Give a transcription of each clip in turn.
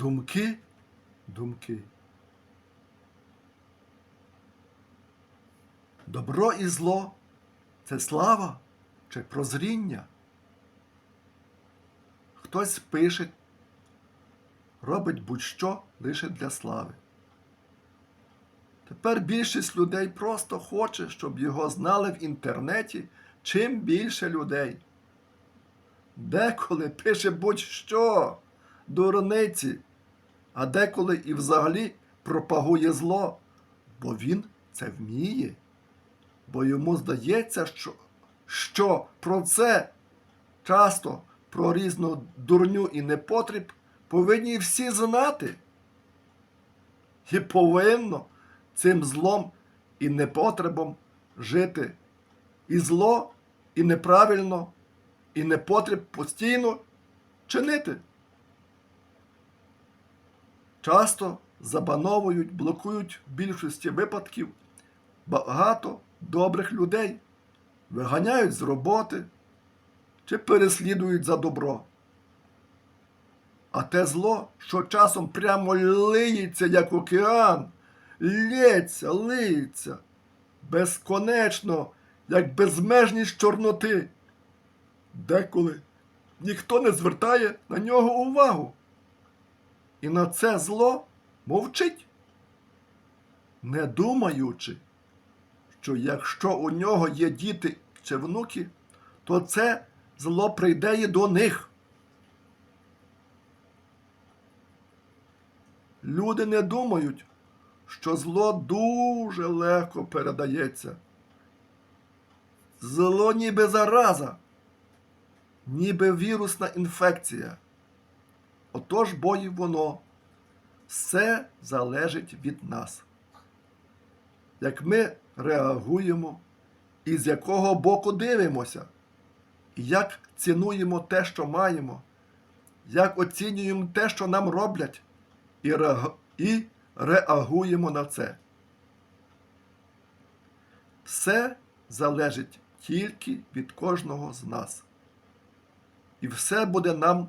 думки, думки. Добро і зло це слава чи прозріння. Хтось пише, робить будь-що лише для слави. Тепер більшість людей просто хоче, щоб його знали в інтернеті чим більше людей. Деколи пише будь-що, дурниці, а деколи і взагалі пропагує зло, бо він це вміє. Бо йому здається, що, що про це часто про різну дурню і непотріб повинні всі знати. І повинно цим злом і непотребом жити. І зло, і неправильно, і непотріб постійно чинити. Часто забановують, блокують в більшості випадків багато добрих людей, виганяють з роботи чи переслідують за добро. А те зло, що часом прямо лиється, як океан, лється, лиється, безконечно, як безмежність чорноти. Деколи ніхто не звертає на нього увагу. І на це зло мовчить, не думаючи, що якщо у нього є діти чи внуки, то це зло прийде і до них. Люди не думають, що зло дуже легко передається. Зло ніби зараза, ніби вірусна інфекція. Отож бо й воно все залежить від нас. Як ми реагуємо і з якого боку дивимося, як цінуємо те, що маємо, як оцінюємо те, що нам роблять, і реагуємо на це. Все залежить тільки від кожного з нас. І все буде нам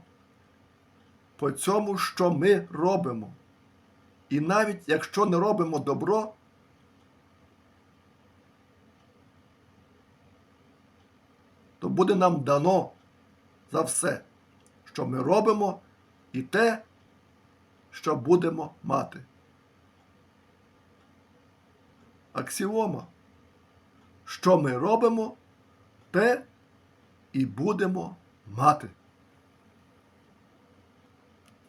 по цьому, що ми робимо. І навіть якщо не робимо добро, то буде нам дано за все, що ми робимо, і те, що будемо мати. Аксіома. Що ми робимо, те і будемо мати.